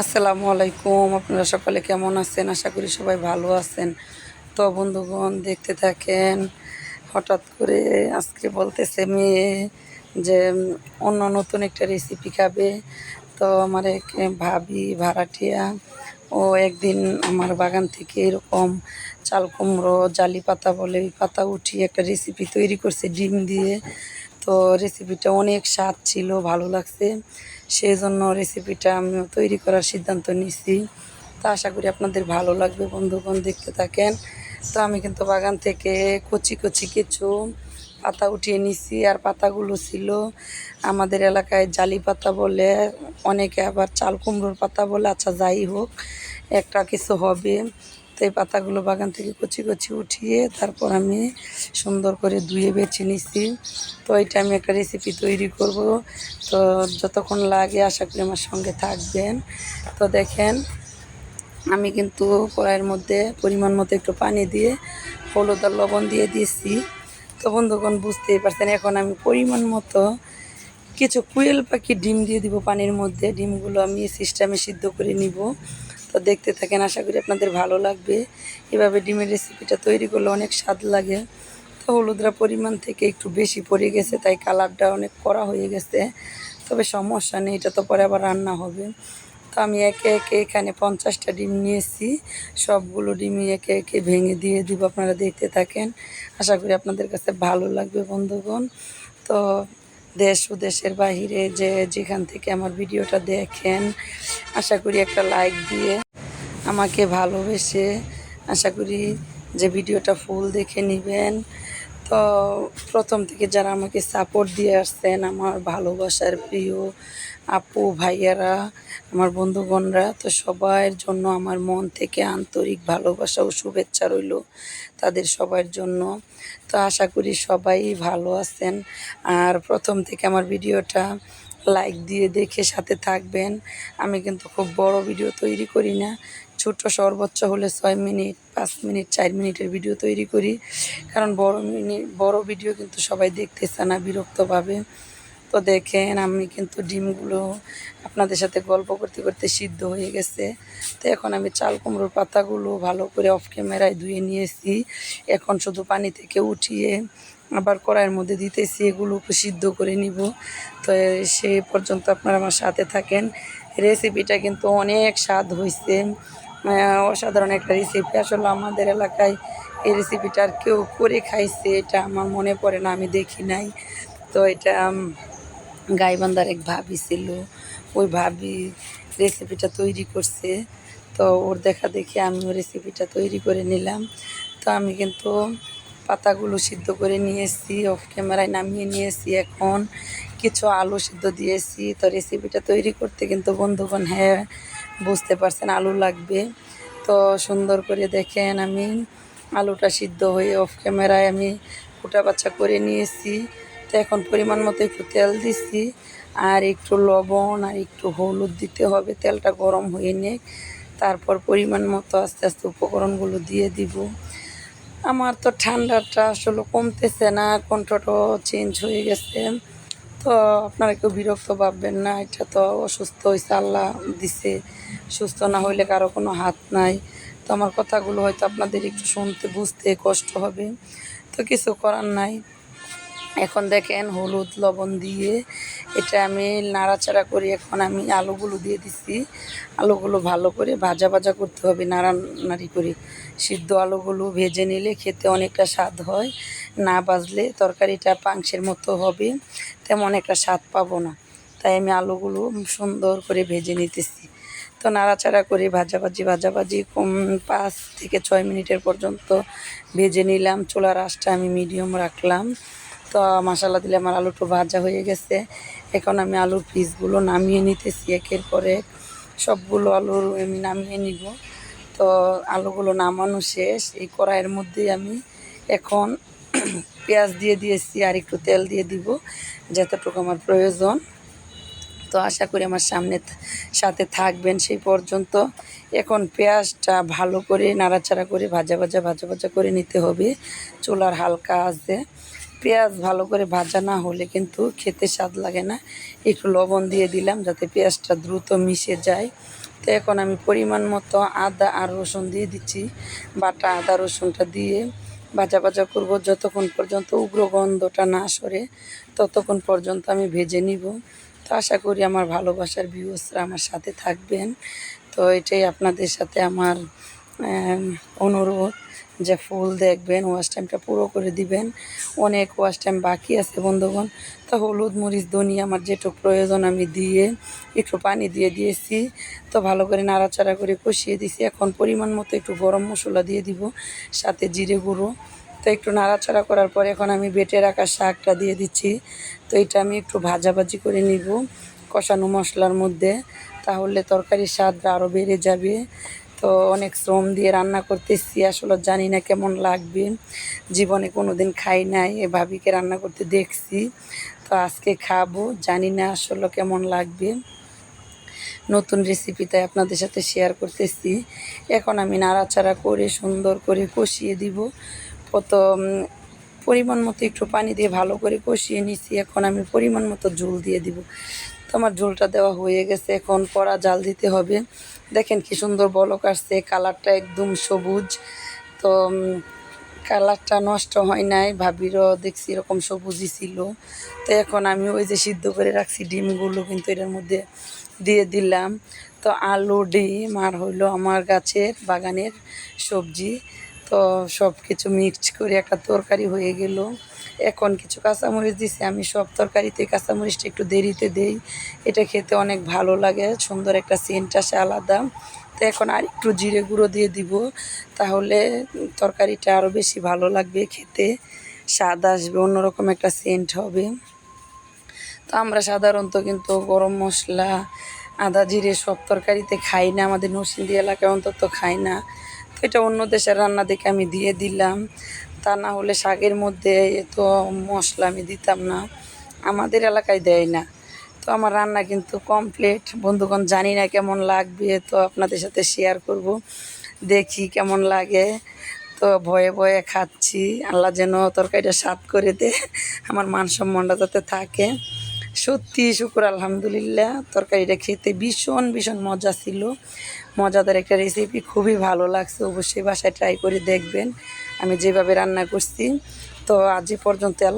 আসসালামু আলাইকুম। আপনারা সকালে কেমন আছেন? আশা করি সবাই ভালো আছেন। তো বন্ধুগণ, দেখতে থাকেন, হঠাৎ করে আজকে বলতেছে মেয়ে যে অন্য নতুন একটা রেসিপি খাবে। তো আমার এক ভাবি ভাড়াটিয়া, ও একদিন আমার বাগান থেকে এরকম চাল কুমড়ো, জালি পাতা বলে ওই পাতা উঠিয়ে একটা রেসিপি তৈরি করছে, ডিম দিয়ে। তো রেসিপিটা অনেক স্বাদ ছিল, ভালো লাগছে। সেই জন্য রেসিপিটা আমি তৈরি করার সিদ্ধান্ত নিছি। তো আশা করি আপনাদের ভালো লাগবে বন্ধুগণ, দেখতে থাকেন। তো আমি কিন্তু বাগান থেকে কচি কচি কিছু পাতা উঠিয়ে নিছি, আর পাতাগুলো ছিল আমাদের এলাকায় জালি পাতা বলে, অনেকে আবার চাল কুমড়োর পাতা বলে আচ্ছা যাই হোক, একটা কিছু হবে। তো এই পাতাগুলো বাগান থেকে কচি কচি উঠিয়ে তারপর আমি সুন্দর করে ধুয়ে বেছে নিছি। তো এটা আমি একটা রেসিপি তৈরি করব। তো যতক্ষণ লাগে আশা করি আমার সঙ্গে থাকবেন। তো দেখেন, আমি কিন্তু কড়াইয়ের মধ্যে পরিমাণ মতো একটু পানি দিয়ে হলুদ আর লবণ দিয়ে দিয়েছি। তো বন্ধুগণ বুঝতেই পারছেন, এখন আমি পরিমাণ মতো কিছু কুয়েল পাখি ডিম দিয়ে দিব পানির মধ্যে। ডিমগুলো আমি সিস্টেমে সিদ্ধ করে নিব। তো দেখতে থাকেন, আশা করি আপনাদের ভালো লাগবে। এভাবে ডিমের রেসিপিটা তৈরি করলে অনেক স্বাদ লাগে। তো হলুদরা পরিমাণ থেকে একটু বেশি পড়ে গেছে, তাই কালারটা অনেক করা হয়ে গেছে। তবে সমস্যা নেই, এটা তো পরে আবার রান্না হবে। তো আমি একে একে এখানে পঞ্চাশটা ডিম নিয়েছি। সবগুলো ডিমই একে একে ভেঙে দিয়ে দিব, আপনারা দেখতে থাকেন। আশা করি আপনাদের কাছে ভালো লাগবে, বন্ধুগণ। তো দেশ ও দেশের বাহিরে যে যেখান থেকে আমার ভিডিওটা দেখেন, আশা করি একটা লাইক দিয়ে আমাকে ভালোবেসে আশা করি যে ভিডিওটা ফুল দেখে নেবেন। তো প্রথম থেকে যারা আমাকে সাপোর্ট দিয়ে আসছেন, আমার ভালোবাসার প্রিয় আপু, ভাইয়ারা, আমার বন্ধুগণরা, তো সবার জন্য আমার মন থেকে আন্তরিক ভালোবাসা ও শুভেচ্ছা রইল তাদের সবার জন্য। তো আশা করি সবাই ভালো আছেন। আর প্রথম থেকে আমার ভিডিওটা লাইক দিয়ে দেখে সাথে থাকবেন। আমি কিন্তু খুব বড় ভিডিও তৈরি করি না। ছোট সর্বোচ্চ হলে ছয় মিনিট, পাঁচ মিনিট, চার মিনিটের ভিডিও তৈরি করি। কারণ বড় মিনিট বড় ভিডিও কিন্তু সবাই দেখতেছে না বিরক্তভাবে। তো দেখেন, আমি কিন্তু ডিমগুলো আপনাদের সাথে গল্প করতে করতে সিদ্ধ হয়ে গেছে। তো এখন আমি চাল কুমড়োর পাতাগুলো ভালো করে অফ ক্যামেরায় ধুয়ে নিয়েছি। এখন শুধু পানি থেকে উঠিয়ে আবার কড়াইয়ের মধ্যে দিতেছি, এগুলো সিদ্ধ করে নিব। তো সে পর্যন্ত আপনারা আমার সাথে থাকেন। রেসিপিটা কিন্তু অনেক স্বাদ হয়েছে অসাধারণ একটা রেসিপি আসলে আমাদের এলাকায় এই রেসিপিটা আর কেউ করে খাইছে, এটা আমার মনে পড়ে না, আমি দেখি নাই। তো এটা গাইবান্ধার এক ভাবি ছিল। ওই ভাবি রেসিপিটা তৈরি করছে। তো ওর দেখা দেখি আমিও রেসিপিটা তৈরি করে নিলাম। তো আমি কিন্তু পাতাগুলো সিদ্ধ করে নিয়েছি অফ ক্যামেরায় নামিয়ে নিয়েছি এখন। কিছু আলু সিদ্ধ দিয়েছি। তো রেসিপিটা তৈরি করতে কিন্তু বন্ধুগণ হ্যাঁ বুঝতে পারছেন, আলু লাগবে। তো সুন্দর করে দেখেন আমি, আলুটা সিদ্ধ হয়ে অফ ক্যামেরায় আমি ফুটা বাচ্চা করে নিয়েছি। তো এখন পরিমাণ মতো একটু তেল দিছি আর একটু লবণ আর একটু হলুদ দিতে হবে, তেলটা গরম হয়ে নিয়ে তারপর পরিমাণ মতো আস্তে আস্তে উপকরণগুলো দিয়ে দিব। আমার তো ঠান্ডাটা আসলে কমতেছে না, কণ্ঠটাও চেঞ্জ হয়ে গেছে। তো আপনারা একটু বিরক্ত ভাববেন না, এটা তো অসুস্থ হয়েছে আল্লাহ দিছে, সুস্থ না হইলে কারও কোনো হাত নাই। তো আমার কথাগুলো হয়তো আপনাদের একটু শুনতে, বুঝতে কষ্ট হবে। তো কিছু করার নাই। এখন দেখেন হলুদ, লবণ দিয়ে এটা আমি নাড়াচাড়া করে এখন আমি আলুগুলো দিয়ে দিছি। আলুগুলো ভালো করে ভাজা ভাজা করতে হবে, নাড়ানাড়ি করে। সিদ্ধ আলুগুলো ভেজে নিলে খেতে অনেকটা স্বাদ হয়। না বাজলে তরকারিটা পাংশের মতো হবে, তেমন একটা স্বাদ পাবো না। তাই আমি আলুগুলো সুন্দর করে ভেজে নিতেছি। তো নাড়াচাড়া করে ভাজাভাজি ভাজাভাজি কম পাঁচ থেকে ছয় মিনিটের পর্যন্ত ভেজে নিলাম। চুলার আঁচটা আমি মিডিয়াম রাখলাম। তো মশালা দিলে আমার আলুটা ভাজা হয়ে গেছে। এখন আমি আলুর পিসগুলো নামিয়ে নিতেছি একের পরে সবগুলো আলুর আমি নামিয়ে নিব। তো আলুগুলো নামানো শেষ। এই কড়াইয়ের মধ্যে আমি এখন পেঁয়াজ দিয়ে দিয়েছি আর একটু তেল দিয়ে দিব, যতটুকু আমার প্রয়োজন। তো আশা করি আমার সামনে সাথে থাকবেন সেই পর্যন্ত। এখন পেঁয়াজটা ভালো করে নাড়াচাড়া করে ভাজা ভাজা ভাজা ভাজা করে নিতে হবে। চুলার হালকা আছে। পেঁয়াজ ভালো করে ভাজা না হলে কিন্তু খেতে স্বাদ লাগে না। একটু লবণ দিয়ে দিলাম যাতে পেঁয়াজটা দ্রুত মিশে যায়। তো এখন আমি পরিমাণ মতো আদা আর রসুন দিয়ে দিচ্ছি। বাটা, আদা, রসুনটা দিয়ে ভাজা ভাজা করব। যতক্ষণ পর্যন্ত উগ্র গন্ধটা না সরে, ততক্ষণ পর্যন্ত আমি ভেজে নিব। তো আশা করি আমার ভালোবাসার ভিউসরা আমার সাথে থাকবেন। তো এটাই আপনাদের সাথে আমার অনুরোধ। যে ফুল দেখবেন ওয়াশ টাইমটা পুরো করে দিবেন। অনেক ওয়াশ টাইম বাকি আছে, বন্ধুগণ। তো হলুদ, মরিচ ধনিয়া আমার যেটুকু প্রয়োজন আমি দিয়ে, একটু পানি দিয়ে দিয়েছি। তো ভালো করে নাড়াচাড়া করে কষিয়ে দিয়েছি। এখন পরিমাণ মতো একটু গরম মশলা দিয়ে দিব, সাথে জিরে গুঁড়ো। তো একটু নাড়াচাড়া করার পর এখন আমি বেটে রাখা শাকটা দিয়ে দিচ্ছি। তো এটা আমি একটু ভাজাভাজি করে নিব কষানো মশলার মধ্যে। তাহলে তরকারির স্বাদটা আরও বেড়ে যাবে। তো অনেক শ্রম দিয়ে রান্না করতেছি, আসলে জানি না কেমন লাগবে। জীবনে কোনো দিন খাই নাই, এ ভাবিকে রান্না করতে দেখছি। তো আজকে খাব, জানি না আসলে কেমন লাগবে। নতুন রেসিপি তাই আপনাদের সাথে শেয়ার করতেছি। এখন আমি নাড়াচাড়া করে, সুন্দর করে কষিয়ে দিব। কত পরিমাণ মতো একটু পানি দিয়ে ভালো করে কষিয়ে নিছি, এখন আমি পরিমাণ মতো ঝোল দিয়ে দিব। তো আমার ঝোলটা দেওয়া হয়ে গেছে, এখন কড়া জাল দিতে হবে। দেখেন কি সুন্দর বলক আসছে, কালারটা একদম সবুজ। তো কালারটা নষ্ট হয় নাই, ভাবিরও দেখছি এরকম সবুজই ছিল। তো এখন আমি ওই যে সিদ্ধ করে রাখছি ডিমগুলো, কিন্তু এটার মধ্যে দিয়ে দিলাম। তো আলু, ডিম আর হইল আমার গাছের বাগানের সবজি। তো সব কিছু মিক্সড করে একটা তরকারি হয়ে গেল। এখন কিছু কাঁচামরিচ দিছি, আমি সব তরকারিতে কাঁচামরিচটা একটু দেরিতে দেই। এটা খেতে অনেক ভালো লাগে, সুন্দর একটা সেন্ট আসে, আলাদা। তো এখন আর একটু জিরে গুঁড়ো দিয়ে দিব, তাহলে তরকারিটা আরও বেশি ভালো লাগবে খেতে। স্বাদ আসবে, অন্যরকম একটা সেন্ট হবে। তো আমরা সাধারণত কিন্তু গরম মশলা, আদা জিরে সব তরকারিতে খাই না, আমাদের নরসিংদী এলাকায় অন্তত খাই না। তো এটা অন্য দেশের রান্না দেখে আমি দিয়ে দিলাম। তা না হলে শাকের মধ্যে তো মশলা আমি দিতাম না। আমাদের এলাকায় দেয় না। তো আমার রান্না কিন্তু কমপ্লিট বন্ধুগণ, জানি না কেমন লাগবে, তো আপনাদের সাথে শেয়ার করব। দেখি কেমন লাগে। তো ভয়ে ভয়ে খাচ্ছি। আল্লাহ যেন তরকারিটা স্বাদ করে দে আমার মান সম্মানটা যাতে থাকে। সত্যি, শুকুর, আলহামদুলিল্লাহ। তরকারিটা খেতে ভীষণ ভীষণ মজা ছিল। মজাদার একটা রেসিপি খুবই ভালো লাগছে, অবশ্যই বাসায় ট্রাই করে দেখবেন। আমি যেভাবে রান্না করছি, তো আজ পর্যন্ত আল্লাহ